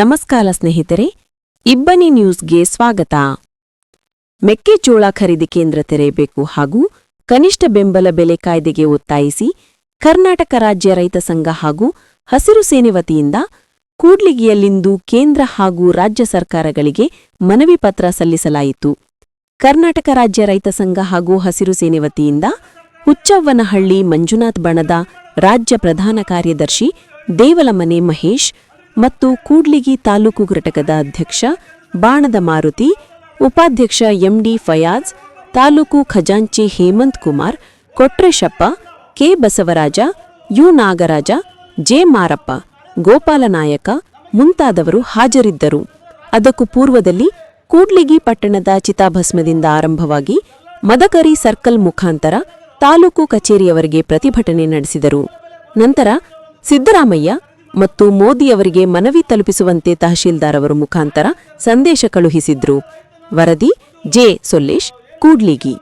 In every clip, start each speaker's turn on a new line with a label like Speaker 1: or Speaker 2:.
Speaker 1: ನಮಸ್ಕಾರ ಸ್ನೇಹಿತರೆ, ಇಬ್ಬನಿ ನ್ಯೂಸ್ಗೆ ಸ್ವಾಗತ. ಮೆಕ್ಕೆಜೋಳ ಖರೀದಿ ಕೇಂದ್ರ ತೆರೆಯಬೇಕು ಹಾಗೂ ಕನಿಷ್ಠ ಬೆಂಬಲ ಬೆಲೆ ಕಾಯ್ದೆಗೆ ಒತ್ತಾಯಿಸಿ ಕರ್ನಾಟಕ ರಾಜ್ಯ ರೈತ ಸಂಘ ಹಾಗೂ ಹಸಿರು ಸೇನೆ ವತಿಯಿಂದ ಕೂಡ್ಲಿಗಿಯಲ್ಲಿಂದು ಕೇಂದ್ರ ಹಾಗೂ ರಾಜ್ಯ ಸರ್ಕಾರಗಳಿಗೆ ಮನವಿ ಪತ್ರ ಸಲ್ಲಿಸಲಾಯಿತು. ಕರ್ನಾಟಕ ರಾಜ್ಯ ರೈತ ಸಂಘ ಹಾಗೂ ಹಸಿರು ಸೇನೆ ವತಿಯಿಂದ ಹುಚ್ಚವ್ವನಹಳ್ಳಿ ಮಂಜುನಾಥ್ ಬಣದ ರಾಜ್ಯ ಪ್ರಧಾನ ಕಾರ್ಯದರ್ಶಿ ದೇವಲಮನೆ ಮಹೇಶ್ ಮತ್ತು ಕೂಡ್ಲಿಗಿ ತಾಲೂಕು ಘಟಕದ ಅಧ್ಯಕ್ಷ ಬಾಣದ ಮಾರುತಿ, ಉಪಾಧ್ಯಕ್ಷ ಎಂಡಿ ಫಯಾಜ್, ತಾಲೂಕು ಖಜಾಂಚಿ Hemanth Kumar, Kotreshappa, K Basavaraja, U Nagaraja, J Marappa Gopalanayaka ಮುಂತಾದವರು ಹಾಜರಿದ್ದರು. ಅದಕ್ಕೂ ಪೂರ್ವದಲ್ಲಿ ಕೂಡ್ಲಿಗಿ ಪಟ್ಟಣದ ಚಿತಾಭಸ್ಮದಿಂದ ಆರಂಭವಾಗಿ ಮದಕರಿ ಸರ್ಕಲ್ ಮುಖಾಂತರ ತಾಲೂಕು ಕಚೇರಿಯವರಿಗೆ ಪ್ರತಿಭಟನೆ ನಡೆಸಿದರು. ನಂತರ ಸಿದ್ದರಾಮಯ್ಯ ಮತ್ತು ಮೋದಿಯವರಿಗೆ ಮನವಿ ತಲುಪಿಸುವಂತೆ ತಹಶೀಲ್ದಾರ್ ಅವರ ಮುಖಾಂತರ ಸಂದೇಶ ಕಳುಹಿಸಿದ್ರು. ವರದಿ ಜೆ ಸೊಲ್ಲೇಶ್, ಕೂಡ್ಲಿಗಿ.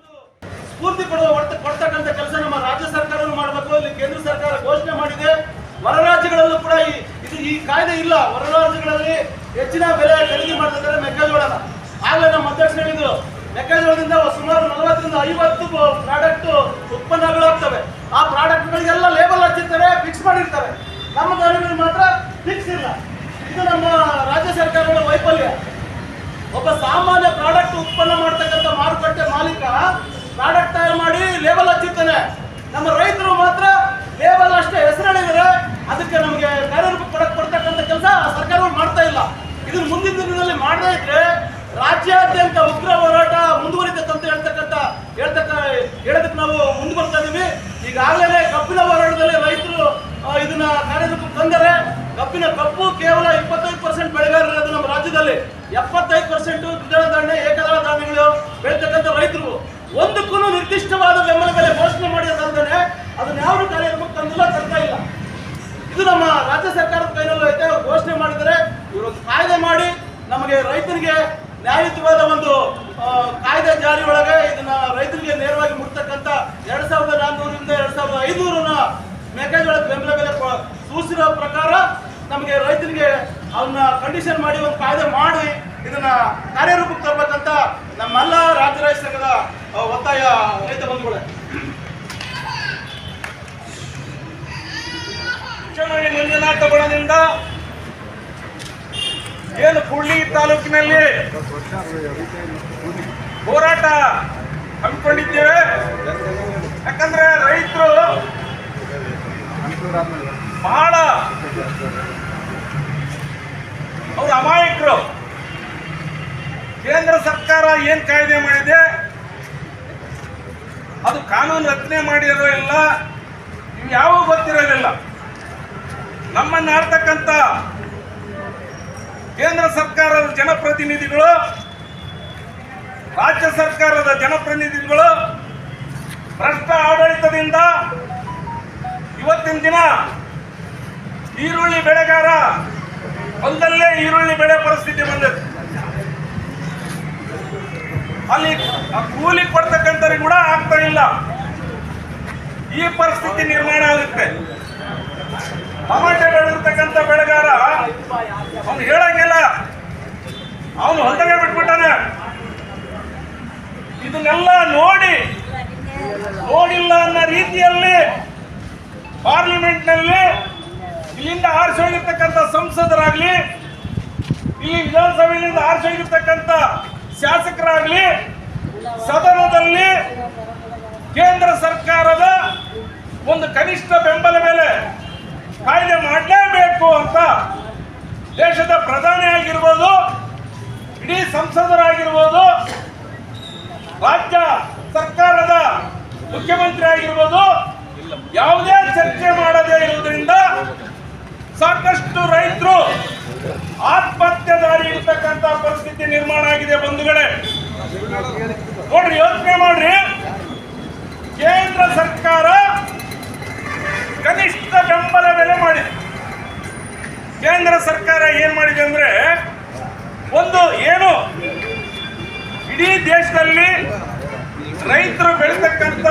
Speaker 2: ಮೆಕ್ಕೆಜೋಳದಿಂದ ಸುಮಾರು ನಲವತ್ತರಿಂದ ಐವತ್ತು ಪ್ರಾಡಕ್ಟ್ ಉತ್ಪನ್ನಗಳಾಗ್ತವೆ. ಆ ಪ್ರಾಡಕ್ಟ್ಗಳಿಗೆಲ್ಲ ಲೇಬಲ್ ಹಚ್ಚಿರ್ತಾರೆ ಫಿಕ್ಸ್ ಮಾಡಿರ್ತಾರೆ. ನಮ್ಮ ಮಾತ್ರ ಫಿಕ್ಸ್ ಇಲ್ಲ. ಇದು ನಮ್ಮ ರಾಜ್ಯ ಸರ್ಕಾರಗಳ ವೈಫಲ್ಯ. ಒಬ್ಬ ಸಾಮಾನ್ಯ ಪ್ರಾಡಕ್ಟ್ ಉತ್ಪನ್ನ ಮಾಡ್ತಕ್ಕಂಥ ಮಾರುಕಟ್ಟೆ ಮಾಲೀಕ ಪ್ರಾಡಕ್ಟ್ ತಯಾರು ಮಾಡಿ ಲೇಬಲ್ ಹಚ್ಚಿರ್ತಾನೆ. ನಮ್ಮ ರೈತರು ಮಾತ್ರ ಲೇಬಲ್ ಅಷ್ಟೇ ಹೆಸರು ಹೇಳಿದರೆ ಅದಕ್ಕೆ ನಮಗೆ ಕಾರ್ಯರೂಪ ಕೊಡಕ್ಕೆ ಕೊಡ್ತಕ್ಕಂಥ ಕೆಲಸ ಸರ್ಕಾರಗಳು ಮಾಡ್ತಾ ಇಲ್ಲ. ಇದನ್ನು ಮುಂದಿನ ದಿನದಲ್ಲಿ ಮಾಡದೇ ಇದ್ರೆ ರಾಜ್ಯಾದ್ಯಂತ ಉಗ್ರ ಹೋರಾಟ ಮುಂದುವರಿತಕ್ಕಂತ ಅಂತ ಹೇಳ್ತಕ್ಕಂಥ ಹೇಳ್ತಕ್ಕ ಹೇಳೋದಕ್ಕೆ ನಾವು ಮುಂದೆ ಬರ್ತಾ ಇದೀವಿ ಈಗಾಗಲೇ ಕಬ್ಬಿನ ಹೋರಾಟದಲ್ಲಿ ರೈತರು ಆ, ಇದನ್ನ ಕಾರ್ಯರೂಪ ತಂದರೆ ಕಬ್ಬಿನ ಕಬ್ಬು ಕೇವಲ ಇಪ್ಪತ್ತೈದು ಪರ್ಸೆಂಟ್ ಬೆಳೆಗಾರರು ನಮ್ಮ ರಾಜ್ಯದಲ್ಲಿ. ಎಪ್ಪತ್ತೈದು ಪರ್ಸೆಂಟ್ ದ್ವಿದಳ ಧಾನ್ಯ, ಏಕದಳ ಧಾನ್ಯಗಳು ಬೆಳೀತಕ್ಕಂಥ ರೈತರು. ಒಂದಕ್ಕೂ ನಿರ್ದಿಷ್ಟವಾದ ಬೆಂಬಲ ಬೆಲೆ ಘೋಷಣೆ ಮಾಡಿದಂತಾನೆ ಅದನ್ನ ಯಾವ ಕಾರ್ಯಕ್ರಮಕ್ಕೆ ತಂದಿಲ್ಲ, ತರ್ತಾ ಇಲ್ಲ. ಇದು ನಮ್ಮ ರಾಜ್ಯ ಸರ್ಕಾರದ ಕೈನಲ್ಲೂ ಐತೆ. ಘೋಷಣೆ ಮಾಡಿದರೆ ಇವರು ಕಾಯ್ದೆ ಮಾಡಿ ನಮಗೆ ರೈತರಿಗೆ ನ್ಯಾಯಯುತವಾದ ಒಂದು ಕಾಯ್ದೆ ಜಾರಿ ಒಳಗೆ ಇದನ್ನ ರೈತರಿಗೆ ನೇರವಾಗಿ ಮುಟ್ತಕ್ಕಂಥ ಎರಡ್ ಸಾವಿರದ ನಾನ್ನೂರಿಂದ ಎರಡ್ ಸಾವಿರದ ಐದುನೂರನ್ನ ಮೆಕ್ಕೆಜೋಳದ ಬೆಂಬಲ ಬೆಲೆ ಸೂಚಿಸಿರೋ ಪ್ರಕಾರ ನಮಗೆ ರೈತರಿಗೆ ಅವನ್ನ ಕಂಡೀಷನ್ ಮಾಡಿ ಒಂದು ಕಾಯ್ದೆ ಮಾಡಿ ಇದನ್ನ ಕಾರ್ಯರೂಪಕ್ಕೆ ತರಬೇಕಂತ ನಮ್ಮೆಲ್ಲ ರಾಜ್ಯ ರೈತ ಸಂಘದ ಒತ್ತಾಯ ರೈತ ಬಂಧುಗಳೇ.
Speaker 3: ಬಣದಿಂದ ಏನು ಕುಳ್ಳಿ ತಾಲೂಕಿನಲ್ಲಿ ಹೋರಾಟ ಹಮ್ಮಿಕೊಂಡಿದ್ದೇವೆ. ಯಾಕಂದ್ರೆ ರೈತರು ಬಹಳ ಅವ್ರ ಅಮಾಯಕರು. ಕೇಂದ್ರ ಸರ್ಕಾರ ಏನ್ ಕಾಯ್ದೆ ಮಾಡಿದೆ? ಅದು ಕಾನೂನು ರಚನೆ ಮಾಡಿರೋ ಇಲ್ಲ ಇವು ಯಾವ ಗೊತ್ತಿರೋದಿಲ್ಲ. ನಮ್ಮನ್ನ ಆಡ್ತಕ್ಕಂಥ ಕೇಂದ್ರ ಸರ್ಕಾರದ ಜನಪ್ರತಿನಿಧಿಗಳು, ರಾಜ್ಯ ಸರ್ಕಾರದ ಜನಪ್ರತಿನಿಧಿಗಳು, ಭ್ರಷ್ಟ ಆಡಳಿತದಿಂದ ಇವತ್ತಿನ ದಿನ ಈರುಳ್ಳಿ ಬೆಳೆಗಾರ. ಒಂದಲ್ಲೇ ಈರುಳ್ಳಿ ಬೆಳೆ ಪರಿಸ್ಥಿತಿ ಬಂದಿದೆ ಅಲ್ಲಿ ಕೂಲಿ ಕೊಡ್ತಕ್ಕಂಥವ್ರಿಗೆ ಕೂಡ ಆಗ್ತಾ ಇಲ್ಲ. ಈ ಪರಿಸ್ಥಿತಿ ನಿರ್ಮಾಣ ಆಗುತ್ತೆ. ಟಮಾಟೆ ಬೆಳೆದಿರ್ತಕ್ಕಂಥ ಬೆಳೆಗಾರ, ಅವನು ಹೇಳಂಗಿಲ್ಲ. ಅವನು ಹೊಲದಾಗೆ ಬಿಟ್ಬಿಟ್ಟಾನೆ. ಇದನ್ನೆಲ್ಲ ನೋಡಿ ಇಲ್ಲಿಂದ ಆರಿಸಿ ಹೋಗಿರ್ತಕ್ಕಂಥ ಸಂಸದರಾಗ್ಲಿ, ಇಲ್ಲಿ ವಿಧಾನಸಭೆಯಿಂದ ಆರಿಸಿ ಹೋಗಿರ್ತಕ್ಕಂಥ ಶಾಸಕರಾಗ್ಲಿ, ಸದನದಲ್ಲಿ ಕೇಂದ್ರ ಸರ್ಕಾರದ ಒಂದು ಕನಿಷ್ಠ ಬೆಂಬಲ ಮೇಲೆ ಕಾಯ್ದೆ ಮಾಡಲೇಬೇಕು ಅಂತ ದೇಶದ ಪ್ರಧಾನಿ ಆಗಿರ್ಬೋದು, ಇಡೀ ಸಂಸದರಾಗಿರ್ಬೋದು, ರಾಜ್ಯ ಸರ್ಕಾರದ ಮುಖ್ಯಮಂತ್ರಿ ಆಗಿರ್ಬೋದು, ಯಾವುದೇ ಚರ್ಚೆ ಇರುವುದರಿಂದ ಸಾಕಷ್ಟು ರೈತರು ಆತ್ಮಹತ್ಯೆ ದಾರಿ ಇರ್ತಕ್ಕಂಥ ಪರಿಸ್ಥಿತಿ ನಿರ್ಮಾಣ ಆಗಿದೆ ಬಂಧುಗಳೇ. ನೋಡ್ರಿ, ಯೋಚನೆ ಮಾಡ್ರಿ. ಕೇಂದ್ರ ಸರ್ಕಾರ ಕನಿಷ್ಠ ಬೆಂಬಲ ಬೆಲೆ ಮಾಡಿದೆ. ಕೇಂದ್ರ ಸರ್ಕಾರ ಏನ್ ಮಾಡಿದೆ ಅಂದ್ರೆ, ಒಂದು ಏನು, ಇಡೀ ದೇಶದಲ್ಲಿ ರೈತರು ಬೆಳೀತಕ್ಕಂಥ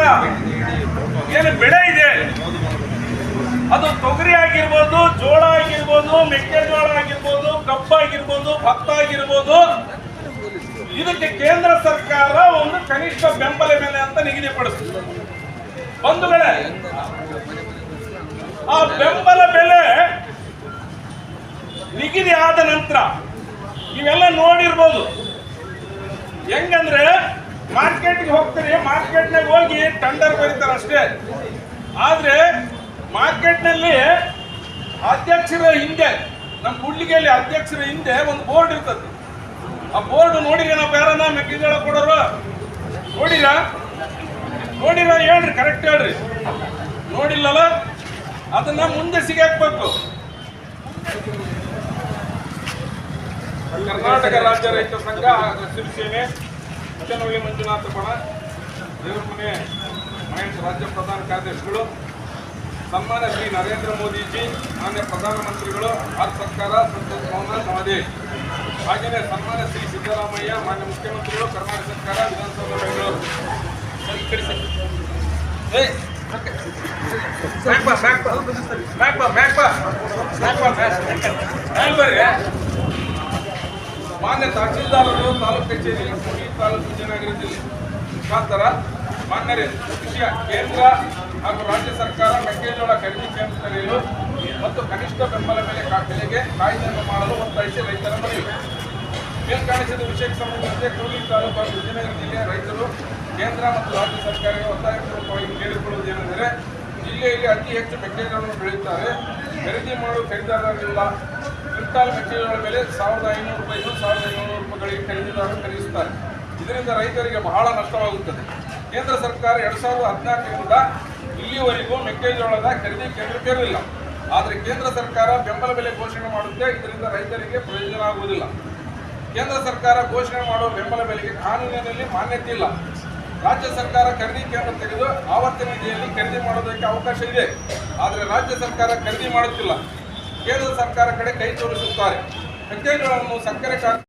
Speaker 3: ಏನು ಬೆಳೆ ಇದೆ ಅದು ತೊಗರಿ ಆಗಿರ್ಬೋದು, ಜೋಳ ಆಗಿರ್ಬೋದು, ಮೆಕ್ಕೆಜೋಳ ಆಗಿರ್ಬೋದು, ಕಬ್ಬ ಭತ್ತ ಆಗಿರ್ಬೋದು. ಇದಕ್ಕೆ ಕೇಂದ್ರ ಸರ್ಕಾರ ಒಂದು ಕನಿಷ್ಠ ಬೆಂಬಲ ಬೆಲೆ ಅಂತ ನಿಗದಿಪಡಿಸಿದೆ ಒಂದು ಬೆಳೆ. ಆ ಬೆಂಬಲ ಬೆಲೆ ನಿಗದಿ ಆದ ನಂತರ ನೀವೆಲ್ಲ ನೋಡಿರ್ಬೋದು. ಹೆಂಗಂದ್ರೆ ಮಾರ್ಕೆಟ್ಗೆ ಹೋಗ್ತೀರಿ, ಮಾರ್ಕೆಟ್ನಾಗ ಹೋಗಿ ಟೆಂಡರ್ ಬರೀತಾರೆ ಅಷ್ಟೇ ಆದ್ರೆ ಮಾರ್ಕೆಟ್ನಲ್ಲಿ ಅಧ್ಯಕ್ಷರ ಹಿಂದೆ, ನಮ್ಮ ಕೂಡ್ಲಿಗೆಯಲ್ಲಿ ಅಧ್ಯಕ್ಷರ ಹಿಂದೆ ಒಂದು ಬೋರ್ಡ್ ಇರ್ತದೆ. ಆ ಬೋರ್ಡ್ ನೋಡಿರಿ ನಾವು ಯಾರನ್ನ ಮೆಕ್ಕೆಜೋಳ ಕೊಡೋರು? ನೋಡಿಲ್ಲ ನೋಡಿರ ಹೇಳ್ರಿ ಕರೆಕ್ಟ್ ಹೇಳ್ರಿ. ನೋಡಿಲ್ಲಲ್ಲ? ಅದನ್ನ ಮುಂದೆ ಸಿಗಾಕ್ಬೇಕು. ಕರ್ನಾಟಕ ರಾಜ್ಯ ರೈತ ಸಂಘ ಶಿವಸೇನೆ ಮಂಜುನಾಥ ಬಣ ದೇವರಮನೆ ಮಹೇಶ್ ರಾಜ್ಯ ಪ್ರಧಾನ ಕಾರ್ಯದರ್ಶಿಗಳು ಸನ್ಮಾನ್ಯ ಶ್ರೀ ನರೇಂದ್ರ ಮೋದಿಜಿ, ಮಾನ್ಯ ಪ್ರಧಾನಮಂತ್ರಿಗಳು, ಭಾರತ ಸರ್ಕಾರ ಸಂಸತ್ ಭವನ, ಸಮಾಧಿ. ಹಾಗೆಯೇ ಸನ್ಮಾನ ಶ್ರೀ ಸಿದ್ದರಾಮಯ್ಯ, ಮಾನ್ಯ ಮುಖ್ಯಮಂತ್ರಿಗಳು, ಕರ್ನಾಟಕ ಸರ್ಕಾರ ವಿಧಾನಸಭಾ. ಮಾನ್ಯ ತಹಸೀಲ್ದಾರರು ತಾಲೂಕು ಕಚೇರಿ ತಾಲೂಕು ವಿಜಯನಗರ ಜಿಲ್ಲೆ ಮುಖಾಂತರ ಮಾನ್ಯರೇ ವಿಷಯ ಕೇಂದ್ರ ಹಾಗೂ ರಾಜ್ಯ ಸರ್ಕಾರ ಮೆಕ್ಕೆಜೋಳ ಖರೀದಿ ಕೇಂದ್ರ ತೆರೆಯಲು ಮತ್ತು ಕನಿಷ್ಠ ಬೆಂಬಲ ಬೆಲೆ ಬೆಲೆಗೆ ಕಾಯ್ದೆಯನ್ನು ಮಾಡಲು ಒತ್ತಾಯಿಸಿ ರೈತರ ಮನವಿ. ಮೇಲ್ಕಾಣಿಸಿದ ವಿಷಯಕ್ಕೆ ಸಂಬಂಧಿಸಿದಂತೆ ಕೂಲಿ ತಾಲೂಕು ವಿಜಯನಗರ ಜಿಲ್ಲೆಯ ರೈತರು ಕೇಂದ್ರ ಮತ್ತು ರಾಜ್ಯ ಸರ್ಕಾರಕ್ಕೆ ಒತ್ತಾಯಪೂರ್ವಕವಾಗಿ ಕೇಳಿಕೊಳ್ಳುವುದೇನೆಂದರೆ, ಜಿಲ್ಲೆಯಲ್ಲಿ ಅತಿ ಹೆಚ್ಚು ಮೆಕ್ಕೆಜೋಳವನ್ನು ಬೆಳೆಯುತ್ತಾರೆ. ಖರೀದಿ ಮಾಡಲು ಖರೀದಿದಾರರಿಲ್ಲ. ಕ್ವಿಂಟಾಲ್ ಮೆಕ್ಕೆಜೋಳ ಬೆಲೆ ಸಾವಿರದ ಐನೂರು ರೂಪಾಯಿಗಳು ಸಾವಿರದ ಐನೂರು ರೂಪಾಯಿಗಳಿಗೆ ಖರೀದಿದಾರರು ಖರೀದಿಸುತ್ತಾರೆ. ಇದರಿಂದ ರೈತರಿಗೆ ಬಹಳ ನಷ್ಟವಾಗುತ್ತದೆ. ಕೇಂದ್ರ ಸರ್ಕಾರ ಎರಡ್ ಸಾವಿರದ ಹದಿನಾಲ್ಕರಿಂದ ಇಲ್ಲಿವರೆಗೂ ಮೆಕ್ಕೆಜೋಳದ ಖರೀದಿ ಇರಲಿಲ್ಲ. ಆದರೆ ಕೇಂದ್ರ ಸರ್ಕಾರ ಬೆಂಬಲ ಬೆಲೆ ಘೋಷಣೆ ಮಾಡುತ್ತೆ. ಇದರಿಂದ ರೈತರಿಗೆ ಪ್ರಯೋಜನ ಆಗುವುದಿಲ್ಲ. ಕೇಂದ್ರ ಸರ್ಕಾರ ಘೋಷಣೆ ಮಾಡುವ ಬೆಂಬಲ ಬೆಲೆಗೆ ಕಾನೂನಿನಲ್ಲಿ ಮಾನ್ಯತೆ ಇಲ್ಲ. ರಾಜ್ಯ ಸರ್ಕಾರ ಖರೀದಿ ಕೇಂದ್ರ ತೆಗೆದು ಆವರ್ತ ನಿಧಿಯಲ್ಲಿ ಖರೀದಿ ಮಾಡೋದಕ್ಕೆ ಅವಕಾಶ ಇದೆ. ಆದರೆ ರಾಜ್ಯ ಸರ್ಕಾರ ಖರೀದಿ ಮಾಡುತ್ತಿಲ್ಲ. ಕೇಂದ್ರ ಸರ್ಕಾರ ಕಡೆ ಕೈ ತೋರಿಸುತ್ತಾರೆ. ಮೆಕ್ಕೆಜೋಳವನ್ನು ಸಕ್ಕರೆ